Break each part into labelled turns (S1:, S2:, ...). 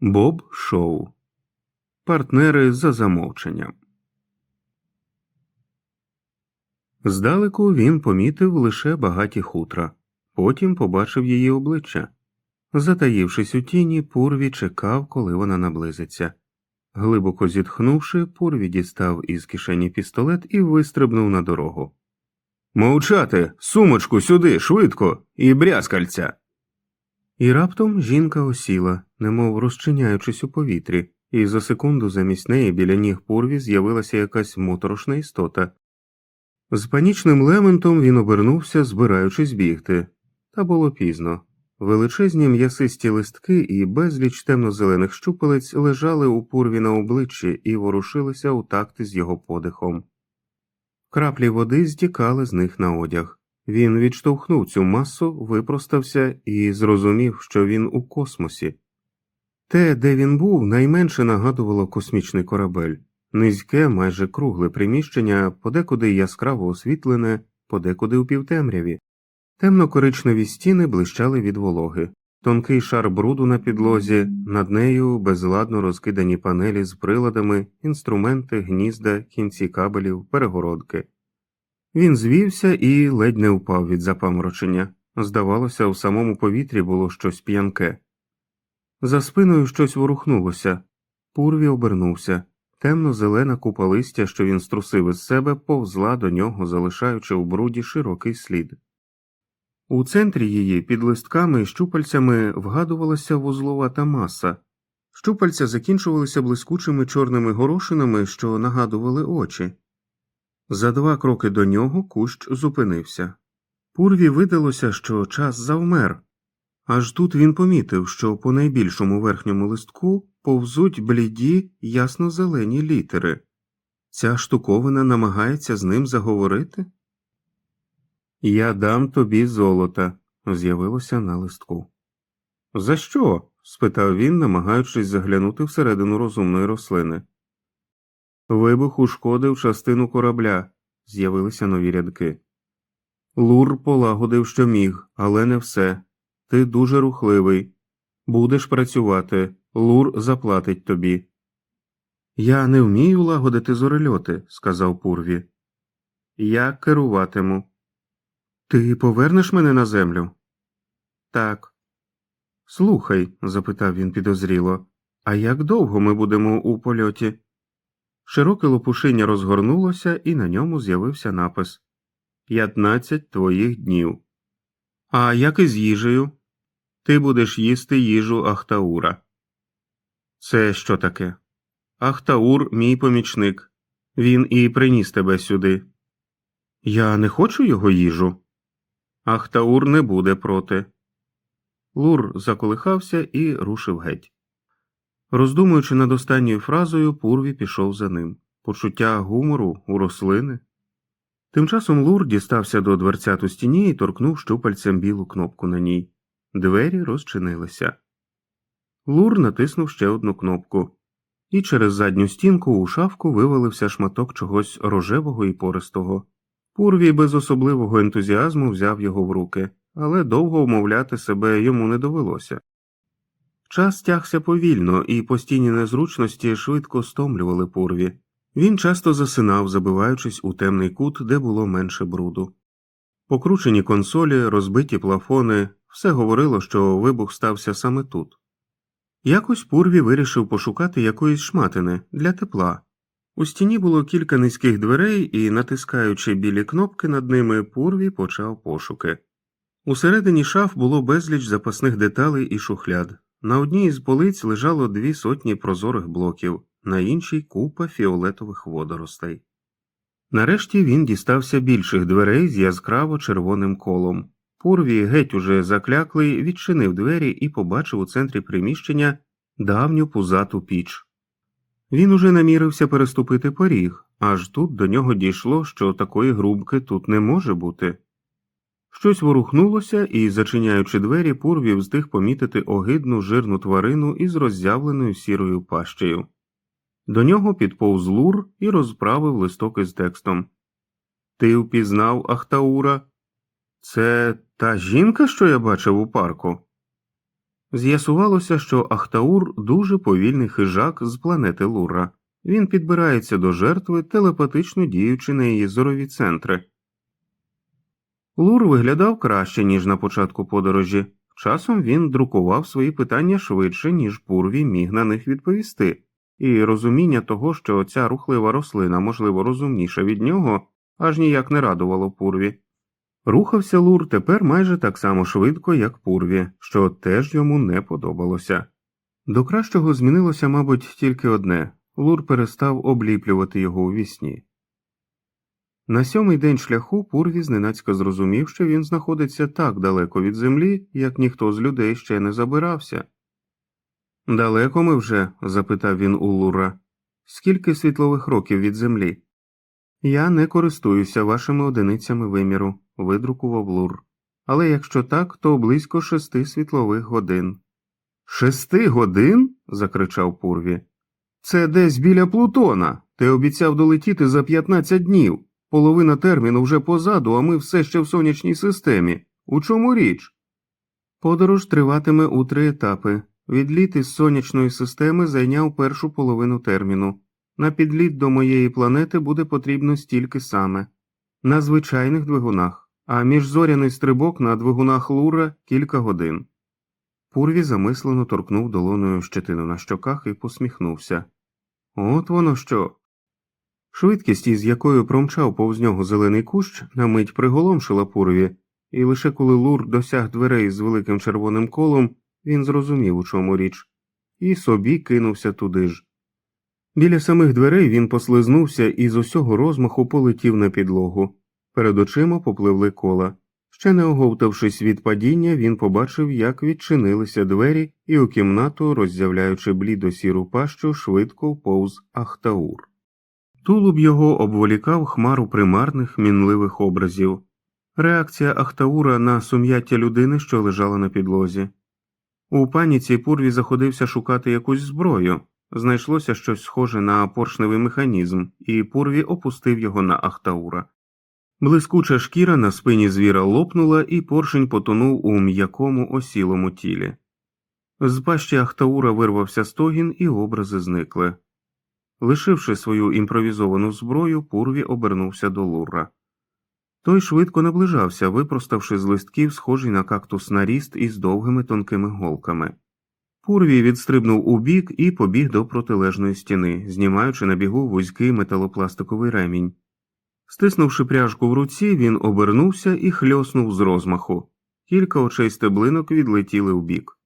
S1: Боб Шоу. Партнери за замовченням. Здалеку він помітив лише багаті хутра, потім побачив її обличчя. Затаївшись у тіні, Пурві чекав, коли вона наблизиться. Глибоко зітхнувши, Пурві дістав із кишені пістолет і вистрибнув на дорогу. Мовчати, сумочку сюди, швидко, і брязкальця. І раптом жінка осіла, немов розчиняючись у повітрі, і за секунду замість неї біля ніг Пурві з'явилася якась моторошна істота. З панічним лементом він обернувся, збираючись бігти. Та було пізно. Величезні м'ясисті листки і безліч темно-зелених щупалець лежали у пурві на обличчі і ворушилися у такти з його подихом. Краплі води здікали з них на одяг. Він відштовхнув цю масу, випростався і зрозумів, що він у космосі. Те, де він був, найменше нагадувало космічний корабель, низьке, майже кругле приміщення, подекуди яскраво освітлене, подекуди у півтемряві. Темно-коричневі стіни блищали від вологи, тонкий шар бруду на підлозі, над нею безладно розкидані панелі з приладами, інструменти, гнізда, кінці кабелів, перегородки. Він звівся і ледь не впав від запаморочення. Здавалося, у самому повітрі було щось п'янке. За спиною щось ворухнулося. Пурві обернувся. Темно-зелена купа листя, що він струсив із себе, повзла до нього, залишаючи у бруді широкий слід. У центрі її під листками і щупальцями вгадувалася вузловата маса. Щупальця закінчувалися блискучими чорними горошинами, що нагадували очі. За два кроки до нього кущ зупинився. Пурві видалося, що час завмер. Аж тут він помітив, що по найбільшому верхньому листку повзуть бліді ясно-зелені літери. Ця штуковина намагається з ним заговорити? Я дам тобі золота, з'явилося на листку. За що? спитав він, намагаючись заглянути всередину розумної рослини. Вибух ушкодив частину корабля, з'явилися нові рядки. Лур полагодив, що міг, але не все. Ти дуже рухливий. Будеш працювати, Лур заплатить тобі. Я не вмію лагодити зорельоти, сказав Пурві. Я керуватиму. Ти повернеш мене на землю? Так. Слухай, запитав він підозріло, а як довго ми будемо у польоті? Широке лопушиння розгорнулося, і на ньому з'явився напис П'ятнадцять твоїх днів. А як із їжею? Ти будеш їсти їжу Ахтаура. Це що таке? Ахтаур, мій помічник. Він і приніс тебе сюди. Я не хочу його їжу. Ахтаур не буде проти. Лур заколихався і рушив геть. Роздумуючи над останньою фразою, Пурві пішов за ним. Почуття гумору у рослини. Тим часом Лур дістався до дверцят у стіні і торкнув щупальцем білу кнопку на ній. Двері розчинилися. Лур натиснув ще одну кнопку, і через задню стінку у шафку вивалився шматок чогось рожевого і пористого. Пурві без особливого ентузіазму взяв його в руки, але довго вмовляти себе йому не довелося. Час тягся повільно, і постійні незручності швидко стомлювали Пурві. Він часто засинав, забиваючись у темний кут, де було менше бруду. Покручені консолі, розбиті плафони, все говорило, що вибух стався саме тут. Якось Пурві вирішив пошукати якоїсь шматини для тепла. У стіні було кілька низьких дверей, і, натискаючи білі кнопки над ними, Пурві почав пошуки. Усередині шаф було безліч запасних деталей і шухляд. На одній із полиць лежало дві сотні прозорих блоків, на іншій купа фіолетових водоростей. Нарешті він дістався більших дверей з яскраво червоним колом. Пурві, геть уже закляклий, відчинив двері і побачив у центрі приміщення давню пузату піч. Він уже намірився переступити поріг, аж тут до нього дійшло, що такої грубки тут не може бути. Щось ворухнулося, і, зачиняючи двері, Пурві встиг помітити огидну жирну тварину із роззявленою сірою пащею. До нього підповз лур і розправив листок із текстом Ти впізнав Ахтаура? Це та жінка, що я бачив у парку? З'ясувалося, що Ахтаур дуже повільний хижак з планети Лура. Він підбирається до жертви, телепатично діючи на її зорові центри. Лур виглядав краще, ніж на початку подорожі. Часом він друкував свої питання швидше, ніж Пурві міг на них відповісти, і розуміння того, що ця рухлива рослина, можливо, розумніша від нього, аж ніяк не радувало Пурві. Рухався Лур тепер майже так само швидко, як Пурві, що теж йому не подобалося. До кращого змінилося, мабуть, тільки одне Лур перестав обліплювати його у вісні. На сьомий день шляху Пурві зненацька зрозумів, що він знаходиться так далеко від землі, як ніхто з людей ще не забирався. Далеко ми вже? запитав він у Лура. Скільки світлових років від землі? Я не користуюся вашими одиницями виміру, видрукував Лур. Але якщо так, то близько шести світлових годин. Шести годин? закричав Пурві. Це десь біля Плутона. Ти обіцяв долетіти за 15 днів. Половина терміну вже позаду, а ми все ще в сонячній системі. У чому річ? Подорож триватиме у три етапи. Відліт із сонячної системи зайняв першу половину терміну. На підліт до моєї планети буде потрібно стільки саме. На звичайних двигунах, а міжзоряний стрибок на двигунах Лура кілька годин. Пурві замислено торкнув долоною щетину на щоках і посміхнувся. От воно що. Швидкість, із якою промчав повз нього зелений кущ, на мить приголомшила Пурві, і лише коли Лур досяг дверей з великим червоним колом, він зрозумів, у чому річ, і собі кинувся туди ж. Біля самих дверей він послизнувся і з усього розмаху полетів на підлогу. Перед очима попливли кола. Ще не оговтавшись від падіння, він побачив, як відчинилися двері, і у кімнату, роззявляючи блідо сіру пащу, швидко вповз Ахтаур. Тулуб його обволікав хмару примарних мінливих образів. Реакція Ахтаура на сум'яття людини, що лежала на підлозі. У паніці Пурві заходився шукати якусь зброю. Знайшлося щось схоже на поршневий механізм, і Пурві опустив його на Ахтаура. Блискуча шкіра на спині звіра лопнула, і поршень потонув у м'якому осілому тілі. З пащі Ахтаура вирвався стогін, і образи зникли. Лишивши свою імпровізовану зброю, Пурві обернувся до Лурра. Той швидко наближався, випроставши з листків схожий на кактус наріст із довгими тонкими голками. Пурві відстрибнув у бік і побіг до протилежної стіни, знімаючи на бігу вузький металопластиковий ремінь. Стиснувши пряжку в руці, він обернувся і хльоснув з розмаху. Кілька очей стеблинок відлетіли вбік.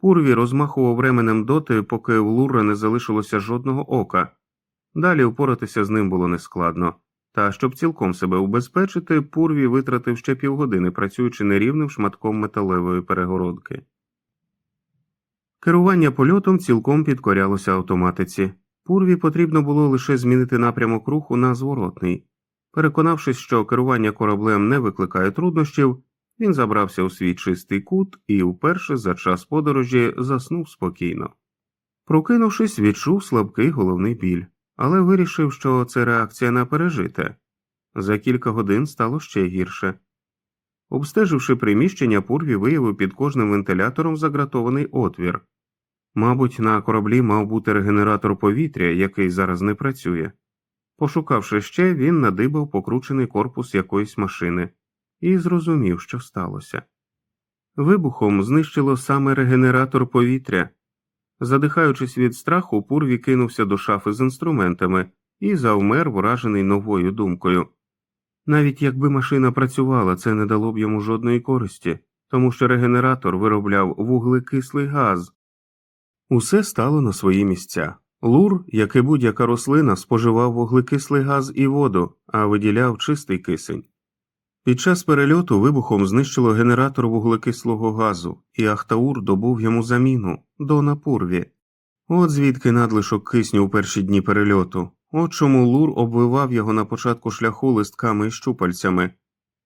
S1: Пурві розмахував ременем доти, поки в Лура не залишилося жодного ока. Далі впоратися з ним було нескладно. Та щоб цілком себе убезпечити, Пурві витратив ще півгодини, працюючи нерівним шматком металевої перегородки. Керування польотом цілком підкорялося автоматиці. Пурві потрібно було лише змінити напрямок руху на зворотний. Переконавшись, що керування кораблем не викликає труднощів, він забрався у свій чистий кут і вперше за час подорожі заснув спокійно. Прокинувшись, відчув слабкий головний біль, але вирішив, що це реакція на пережите. За кілька годин стало ще гірше. Обстеживши приміщення, Пурві виявив під кожним вентилятором загратований отвір. Мабуть, на кораблі мав бути регенератор повітря, який зараз не працює. Пошукавши ще, він надибав покручений корпус якоїсь машини і зрозумів, що сталося. Вибухом знищило саме регенератор повітря. Задихаючись від страху, Пурві кинувся до шафи з інструментами і завмер, вражений новою думкою. Навіть якби машина працювала, це не дало б йому жодної користі, тому що регенератор виробляв вуглекислий газ. Усе стало на свої місця. Лур, як і будь-яка рослина, споживав вуглекислий газ і воду, а виділяв чистий кисень. Під час перельоту вибухом знищило генератор вуглекислого газу, і Ахтаур добув йому заміну до напурві. От звідки надлишок кисню у перші дні перельоту, от чому Лур обвивав його на початку шляху листками і щупальцями,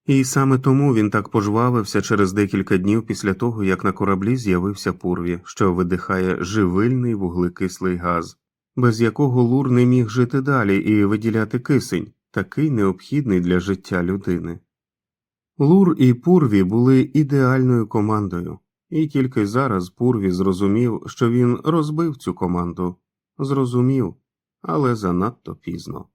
S1: і саме тому він так пожвавився через декілька днів після того, як на кораблі з'явився пурві, що видихає живильний вуглекислий газ, без якого Лур не міг жити далі і виділяти кисень, такий необхідний для життя людини. Лур і Пурві були ідеальною командою. І тільки зараз Пурві зрозумів, що він розбив цю команду. Зрозумів, але занадто пізно.